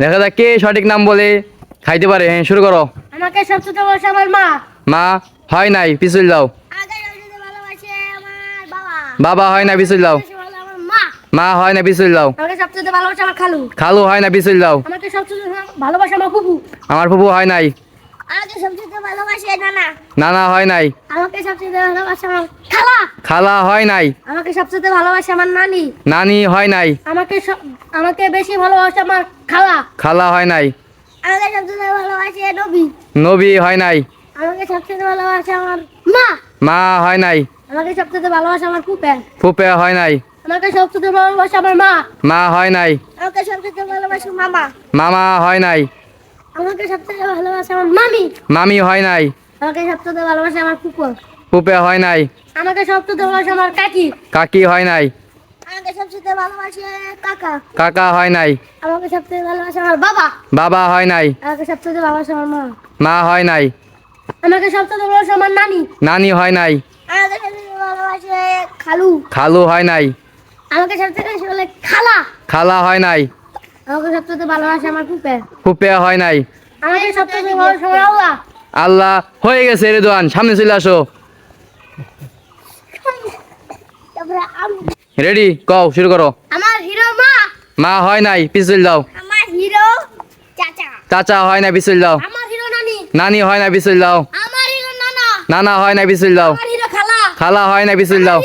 দেখা যাক কে সঠিক নাম বলে খাইতে পারে। হ্যাঁ শুরু করো। আমাকে সবচেয়ে ভালোবাসে আমার মা। মা হয় নাই পিছল দাও। আমাকে ভালোবাসে আমার বাবা। বাবা হয় না পিছল দাও। মা। হয় না পিছল দাও। আমাকে সবচেয়ে ভালোবাসে আমার খালু। খালু হয় না পিছল দাও। আমাকে সবচেয়ে ভালোবাসে আমার ফুপু হয় নাই। আমাকে সবচেয়ে ভালোবাসে নানা। নানা হয় নাই। আমাকে সবচেয়ে ভালোবাসে আমার খালা। খালা হয় নাই। আমাকে সবচেয়ে ভালোবাসে আমার নানি। নানি হয় নাই। আমাকে আমাকে বেশি ভালোবাসে আমার খালা। খালা হয় নাই। আমাকে সবচেয়ে ভালোবাসে নবী। নবী হয় নাই। আমাকে সবচেয়ে ভালোবাসে আমার মা। মা হয় নাই। আমাকে সবচেয়ে ভালোবাসে আমার ফুপে। ফুপে হয় নাই। আমাকে সবচেয়ে ভালোবাসে আমার মা। মা হয় নাই। আমাকে সবচেয়ে ভালোবাসে মামা। মামা হয় নাই। আমাকে সবচেয়ে ভালোবাসে আমার মামি। মামি হয় নাই। আমাকে সবচেয়ে ভালোবাসে আমার ফুপু। ফুপে হয় নাই। আমাকে সবচেয়ে ভালোবাসে আমার কাকি। কাকি হয় নাই। আমাকে সবচেয়ে ভালোবাসে কাকা। কাকা হয় নাই। আমাকে সবচেয়ে ভালোবাসে আমার বাবা। বাবা হয় নাই। আমাকে সবচেয়ে ভালোবাসে আমার মা। মা হয় নাই। আমাকে সবচেয়ে ভালোবাসে আমার নানি। নানি হয় নাই। আমাকে সবচেয়ে ভালোবাসে খালু। খালু হয় নাই। আমাকে সবচেয়ে বলে খালা। খালা হয় নাই। আমাকে সবচেয়ে ভালোবাসে আমার ফুপে। ফুপে হয় নাই। আমাকে সবচেয়ে ভালোবাসে আল্লাহ আল্লাহ হয়ে গেছে রেদওয়ান সামনে চলে আসো। রেডি কও শুরু করো। আমার হিরো মা। মা হয় নাই পিছল দাও আমার হিরো চাচা। চাচা হয় না পিছল দাও আমার হিরো নানি। নানি হয় না পিছল দাও আমার হিরো নানা। নানা হয় না পিছল দাও আমার হিরো খালা। খালা হয় না পিছল দাও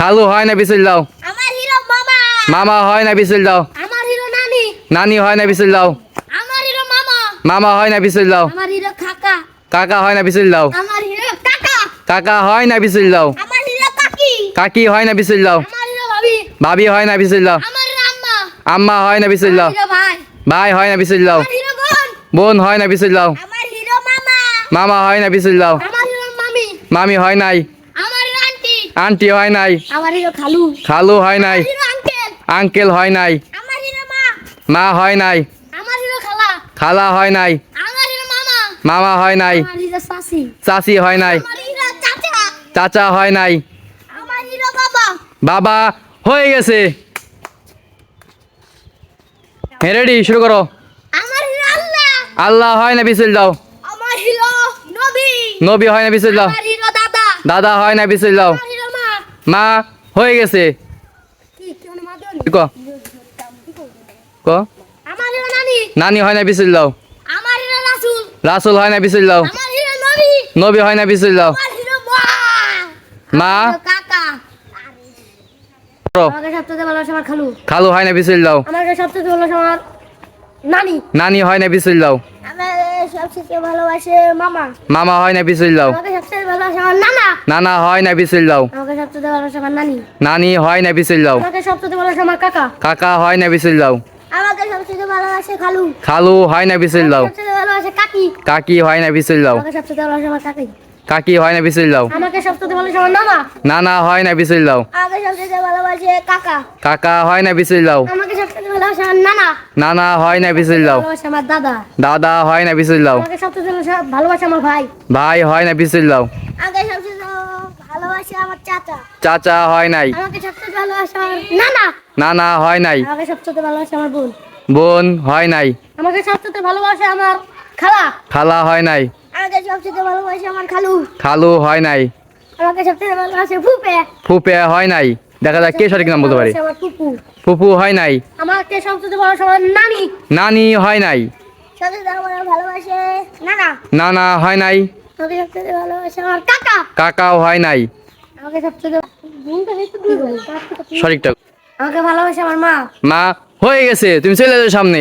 খালু। হয় না পিছল দাও আমার হিরো মামা। মামা হয় না পিছল দাও নানি হয় না পিছল দাও মামা হয় না পিছল দাও কাকা হয় না পিছল দাও কাকা হয় না পিছল দাও কাকি হয় না পিছল দাও ভাবি হয় না পিছল দাও আম্মা হয় না পিছল দাও ভাই হয় না পিছল দাও বোন হয় না পিছল দাও মামা হয় না পিছল দাও মামি হয় নাই আন্টি হয় নাই খালু হয় নাই আঙ্কেল হয় নাই মা হয় নাই। আমার হিরো খালা। খালা হয় নাই। আমার হিরো মামা। মামা হয় নাই। আমার হিরো সাসি চাচি হয় নাই। আমার হিরো চাচা। চাচা হয় নাই। আমার হিরো বাবা। বাবা হয়ে গেছে। রেডি শুরু করো। আমার হিরো আল্লাহ। আল্লাহ হয় না পিছল দাও। আমার হিরো নবী। নবী হয় না পিছল দাও। আমার হিরো দাদা। দাদা হয় না পিছল দাও। মা। মা হয়ে গেছে। কি মানে ক? নানি। নানি হয় না আমার হিরো রাসূল। রাসুল হয় না আমার হিরো নবী। হয় না আমার হিরো মা খালু। হয় না ভালোবাসে আমার নানি। হয় না সবচেয়ে ভালোবাসে মামা। হয় না ভালোবাসে আমার নানা। নানা হয় না ভালোবাসে আমার নানি। হয় না ভালোবাসে আমার কাকা। হয় না আমাকে সবচেয়ে ভালোবাসে খালু খালু হয় না পিছল দাও ভালোবাসে কাকি কাকি হয় না পিছল দাও আমাকে সবচেয়ে ভালোবাসে আমার কাকি কাকি হয় না পিছল দাও আমাকে সবচেয়ে ভালোবাসে আমার নানা নানা হয় না পিছল দাও আমাকে সবচেয়ে ভালোবাসে কাকা কাকা হয় না পিছল দাও আমাকে সবচেয়ে ভালোবাসে আমার নানা নানা হয় না পিছল দাও ভালোবাসে আমার দাদা দাদা হয় না পিছল দাও আমাকে সবচেয়ে ভালোবাসে- আমার ভাই ভাই হয় না পিছল দাও আমাকে সবচেয়ে ভালোবাসে আমার চাচা চাচা হয় নাই আমাকে সবচেয়ে ভালোবাসে আমার নানা নানা হয় নাই আমাকে সবচেয়ে ভালোবাসে আমার বোন বোন হয় নাই। আমাকে সবচেয়ে ভালোবাসে আমার খালা। খালা হয় নাই। আমাকে সবচেয়ে ভালোবাসে আমার খালু। খালু হয় নাই। আমাকে সবচেয়ে ভালোবাসে ফুপে। ফুপে হয় নাই। দেখা যাক কে সঠিক নাম বলতে পারি। ফুপু। ফুপু হয় নাই। আমাকে সবচেয়ে ভালোবাসে আমার নানি। নানি হয় নাই। ভালোবাসে নানা। নানা হয় নাই। আমাকে সবচেয়ে ভালোবাসে আমার কাকা। কাকাও হয় নাই। আমাকে সবচেয়ে সঠিকটা আমাকে ভালোবাসে আমার মা। মা হয়ে গেছে তুমি চলে যাও সামনে।